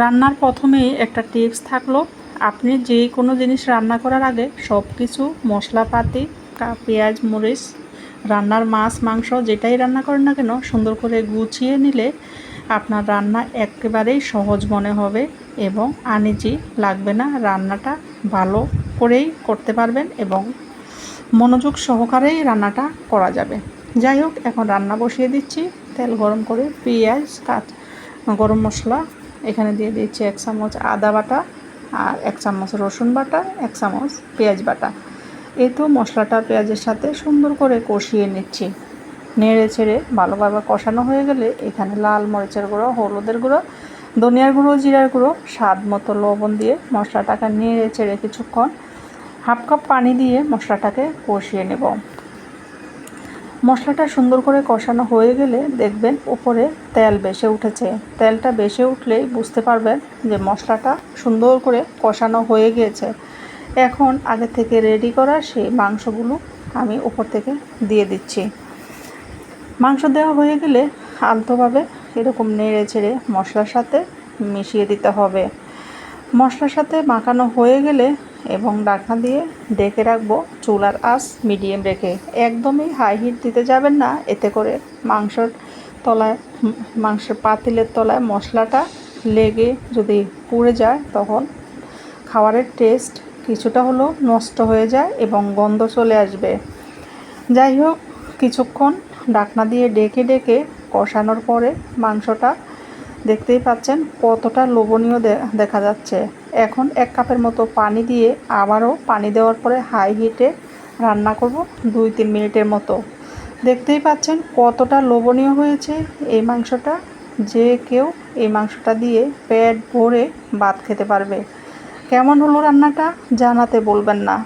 রান্নার প্রথমেই একটা টিপস থাকল, আপনি যে কোনো জিনিস রান্না করার আগে সব কিছু মশলাপাতি পেঁয়াজ, মরিচ, রান্নার মাছ, মাংস যেটাই রান্না করেন না কেন সুন্দর করে গুছিয়ে নিলে আপনার রান্না একেবারেই সহজ মনে হবে এবং আনিজি লাগবে না। রান্নাটা ভালো করেই করতে পারবেন এবং মনোযোগ সহকারেই রান্নাটা করা যাবে। যাই হোক, এখন রান্না বসিয়ে দিচ্ছি। তেল গরম করে পেঁয়াজ, কাঁচ, গরম মশলা এখানে দিয়ে দিচ্ছি এক চামচ আদা বাটা আর এক চামচ রসুন বাটা, এক চামচ পেঁয়াজ বাটা। এই তো মশলাটা পেঁয়াজের সাথে সুন্দর করে কষিয়ে নিচ্ছি। নেড়ে ছেড়ে ভালোভাবে কষানো হয়ে গেলে এখানে লাল মরিচের গুঁড়ো, হলুদের গুঁড়ো, ধনিয়ার গুঁড়ো, জিরার গুঁড়ো, স্বাদ মতো লবণ দিয়ে মশলাটাকে নেড়ে ছেড়ে কিছুক্ষণ হাফ কাপ পানি দিয়ে মশলাটাকে কষিয়ে নেব। মশলাটা সুন্দর করে কষানো হয়ে গেলে দেখবেন উপরে তেল বেশে উঠেছে। তেলটা বেশে উঠলেই বুঝতে পারবেন যে মশলাটা সুন্দর করে কষানো হয়ে গিয়েছে। এখন আগে থেকে রেডি করা সেই মাংসগুলো আমি উপর থেকে দিয়ে দিচ্ছি। মাংস দেওয়া হয়ে গেলে আলতোভাবে এরকম নেড়ে ছেড়ে মশলার সাথে মিশিয়ে দিতে হবে। মশলার সাথে মাখানো হয়ে গেলে এবং ঢাকনা দিয়ে ডেকে রাখব চুলার আঁচ মিডিয়াম রেখে। একদমই হাই হিট দিতে যাবেন না, এতে করে মাংসর তলায় মাংসের পাতিলের তলায় মশলাটা লেগে যদি পুড়ে যায়, তখন খাবারের টেস্ট কিছুটা হলেও নষ্ট হয়ে যায় এবং গন্ধ চলে আসবে। যাই হোক, কিছুক্ষণ ডাকনা দিয়ে ডেকে ডেকে কষানোর পরে মাংসটা দেখতেই পাচ্ছেন কতটা লোভনীয় দেখা যাচ্ছে। এখন এক কাপের মতো পানি দিয়ে আবারও পানি দেওয়ার পরে হাই হিটে রান্না করব দুই তিন মিনিটের মতো। দেখতেই পাচ্ছেন কতটা লোভনীয় হয়েছে এই মাংসটা। যে কেউ এই মাংসটা দিয়ে পেট ভরে ভাত খেতে পারবে। কেমন হলো রান্নাটা জানাতে বলবেন না।